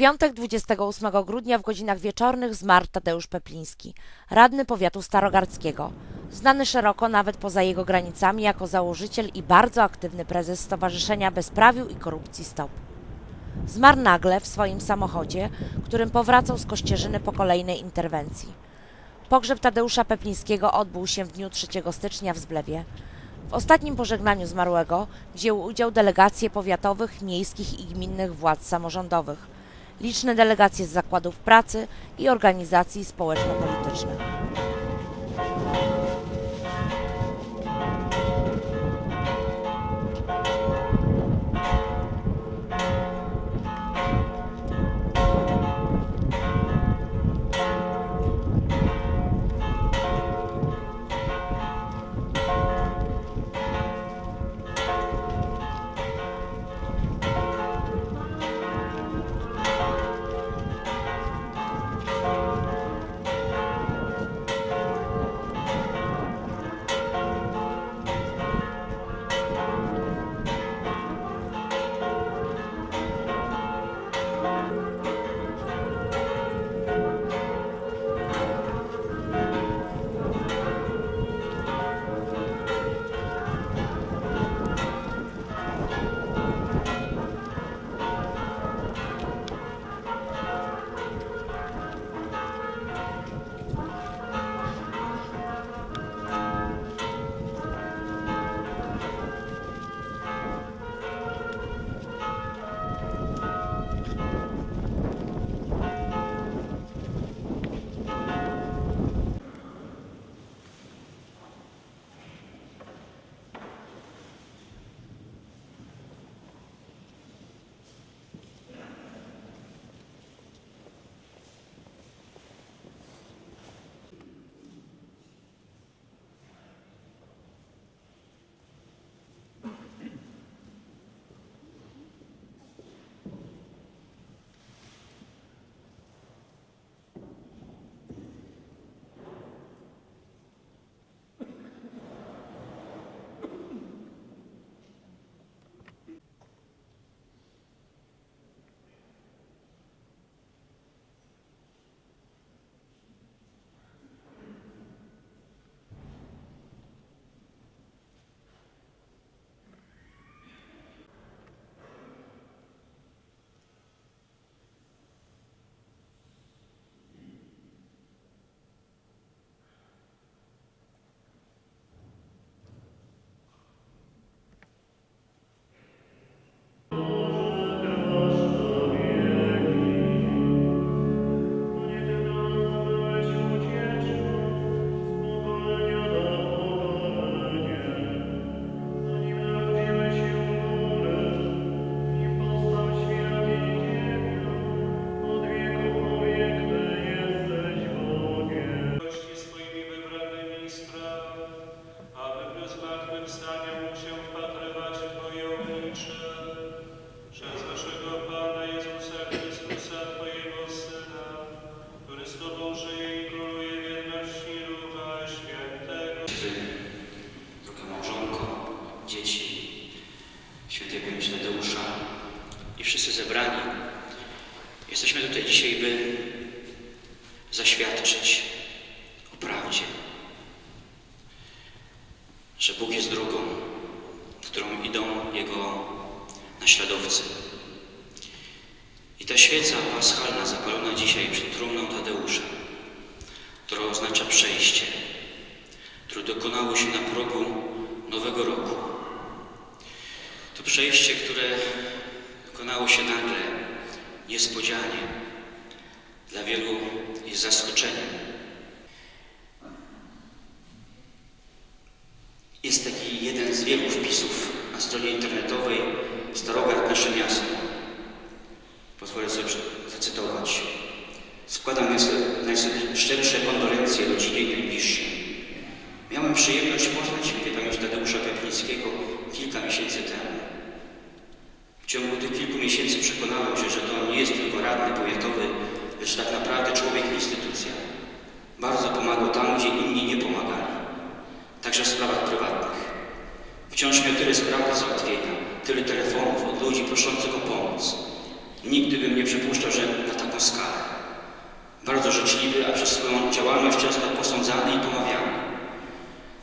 piątek 28 grudnia w godzinach wieczornych zmarł Tadeusz Pepliński, radny powiatu starogardzkiego. Znany szeroko nawet poza jego granicami jako założyciel i bardzo aktywny prezes Stowarzyszenia Bezprawiu i Korupcji Stop. Zmarł nagle w swoim samochodzie, którym powracał z Kościerzyny po kolejnej interwencji. Pogrzeb Tadeusza Peplińskiego odbył się w dniu 3 stycznia w Zblewie. W ostatnim pożegnaniu zmarłego wzięły udział delegacje powiatowych, miejskich i gminnych władz samorządowych, liczne delegacje z zakładów pracy i organizacji społeczno-politycznych. Tadeusza i wszyscy zebrani, jesteśmy tutaj dzisiaj, by zaświadczyć o prawdzie, że Bóg jest drogą, którą idą Jego naśladowcy. I ta świeca paschalna zapalona dzisiaj przed trumną Tadeusza, która oznacza przejście, które dokonało się na progu nowego roku. Przejście, które dokonało się nagle, niespodzianie, dla wielu jest zaskoczeniem. Jest taki jeden z wielu wpisów na stronie internetowej Starogard Nasze Miasto. Pozwolę sobie zacytować. Składam najs- najszczersze kondolencje rodzinie i najbliższym. Miałem przyjemność poznać świętej pamięci Tadeusza Peplińskiego kilka miesięcy temu. Ciągu tych kilku miesięcy przekonałem się, że to nie jest tylko radny powiatowy, lecz tak naprawdę człowiek i instytucja. Bardzo pomagał tam, gdzie inni nie pomagali. Także w sprawach prywatnych. Wciąż miał tyle spraw do załatwienia, tyle telefonów od ludzi proszących o pomoc. Nigdy bym nie przypuszczał, że na taką skalę. Bardzo życzliwy, a przez swoją działalność często posądzany i pomawiany.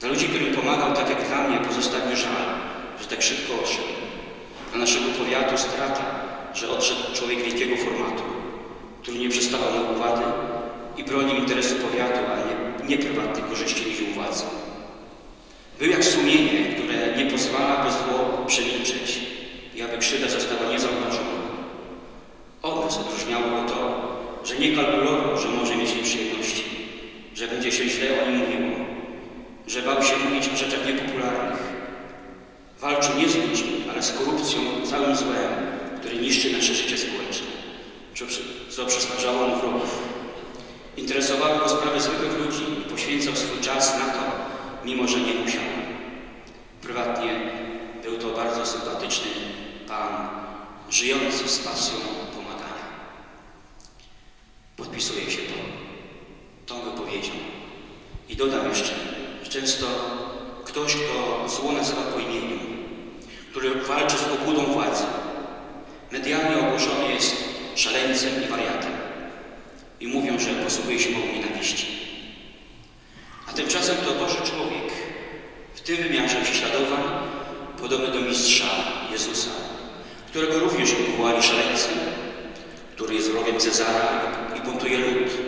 Dla ludzi, którym pomagał, tak jak dla mnie, pozostawił żal, że tak szybko odszedł. Dla naszego powiatu strata, że odszedł człowiek wielkiego formatu, który nie przestawał na układy i bronił interesu powiatu, a nie, nie prywatnych korzyści ludzi u władzy. Był jak sumienie, które nie pozwala, by zło przemilczeć i aby krzywda została niezauważona. Od nas odróżniało go to, że nie kalkulował, że może mieć nieprzyjemności, że będzie się źle o nim mówiło, że bał się mówić o rzeczach niepopularnych. Walczył nie z ludźmi, ale z korupcją, całym złem, który niszczy nasze życie społeczne, przysparzało mu wrogów. Interesowały go sprawy zwykłych ludzi i poświęcał swój czas na to, mimo że nie musiał. Prywatnie był to bardzo sympatyczny pan, żyjący z pasją pomagania. Podpisuję się to, tą wypowiedzią. I dodam jeszcze, że często ktoś, kto zło nazywa po imieniu, który walczy z obłudą władzy, medialnie ogłoszony jest szaleńcem i wariatem. I mówią, że posługuje się mową nienawiści. A tymczasem to Boży człowiek, w tym wymiarze prześladowań, podobny do mistrza Jezusa, którego również powołali szaleńcem, który jest wrogiem Cezara i buntuje lud.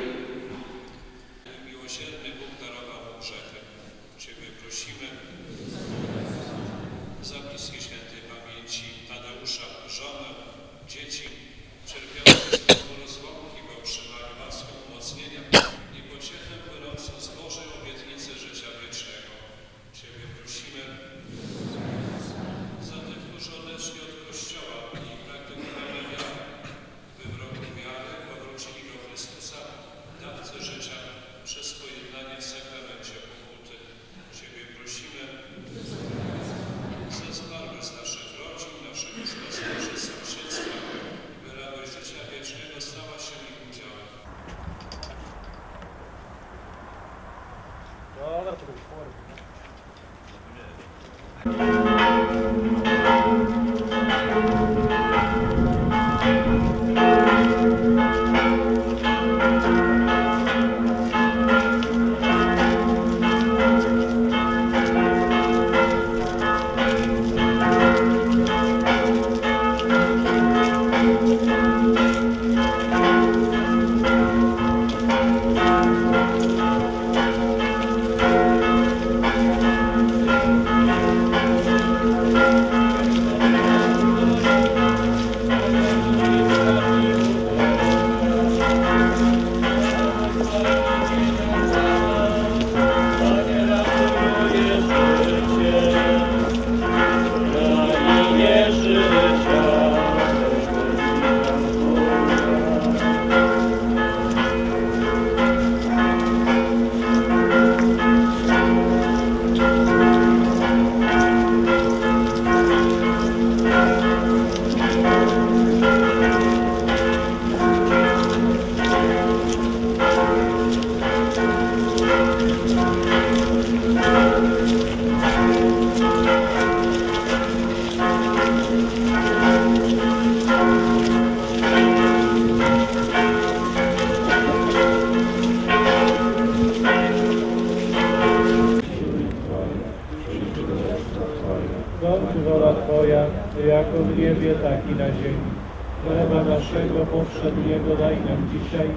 Naszego powszedniego daj nam dzisiaj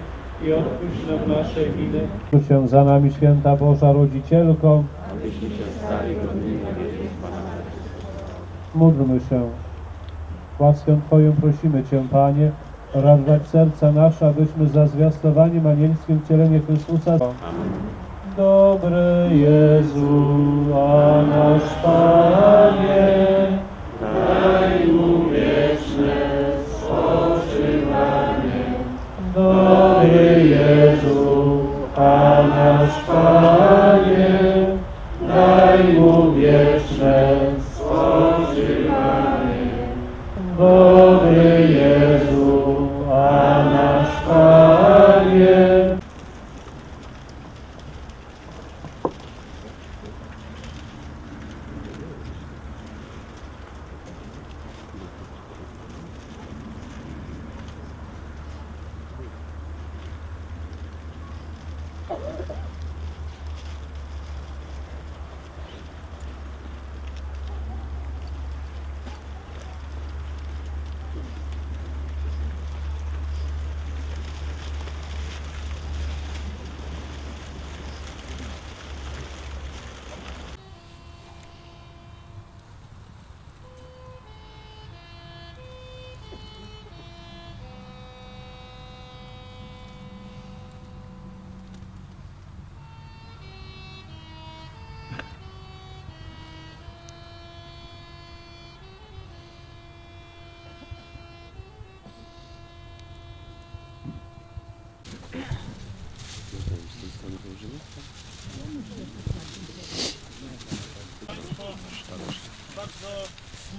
i odpuść nam nasze winy. Się za nami, święta Boża Rodzicielko. Módlmy się. Łaskę Twoją prosimy Cię, Panie, radować serca nasze, abyśmy za zwiastowaniem anielskim wcielenie Chrystusa Dobry Jezu, a nasz Panie, daj mu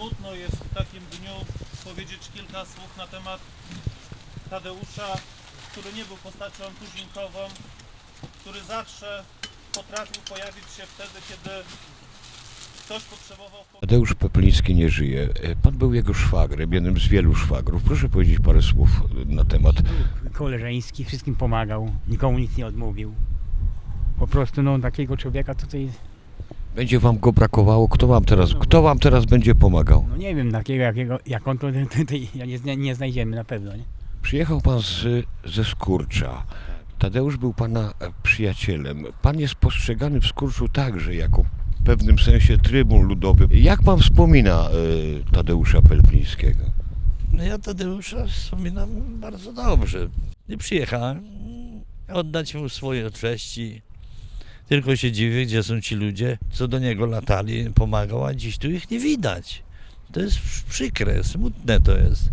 smutno jest w takim dniu powiedzieć kilka słów na temat Tadeusza, który nie był postacią tuzinkową, który zawsze potrafił pojawić się wtedy, kiedy ktoś potrzebował. Tadeusz Pepliński nie żyje. E, Pan był jego szwagrem, jednym z wielu szwagrów. Proszę powiedzieć parę słów na temat. koleżeński, wszystkim pomagał, nikomu nic nie odmówił. Po prostu no takiego człowieka tutaj, Będzie wam go brakowało? Kto wam teraz, kto wam teraz będzie pomagał? no nie wiem takiego jakiego, jak on to, to, to ja nie, nie znajdziemy na pewno, nie? Przyjechał pan z, ze Skurcza. Tadeusz był pana e, przyjacielem. Pan jest postrzegany w Skurczu także jako w pewnym sensie trybun ludowy. Jak pan wspomina e, Tadeusza Peplińskiego? No ja Tadeusza wspominam bardzo dobrze. I przyjechałem oddać mu swoje treści. Tylko się dziwię, gdzie są ci ludzie, co do niego latali, pomagał, a dziś tu ich nie widać. To jest przykre, smutne to jest.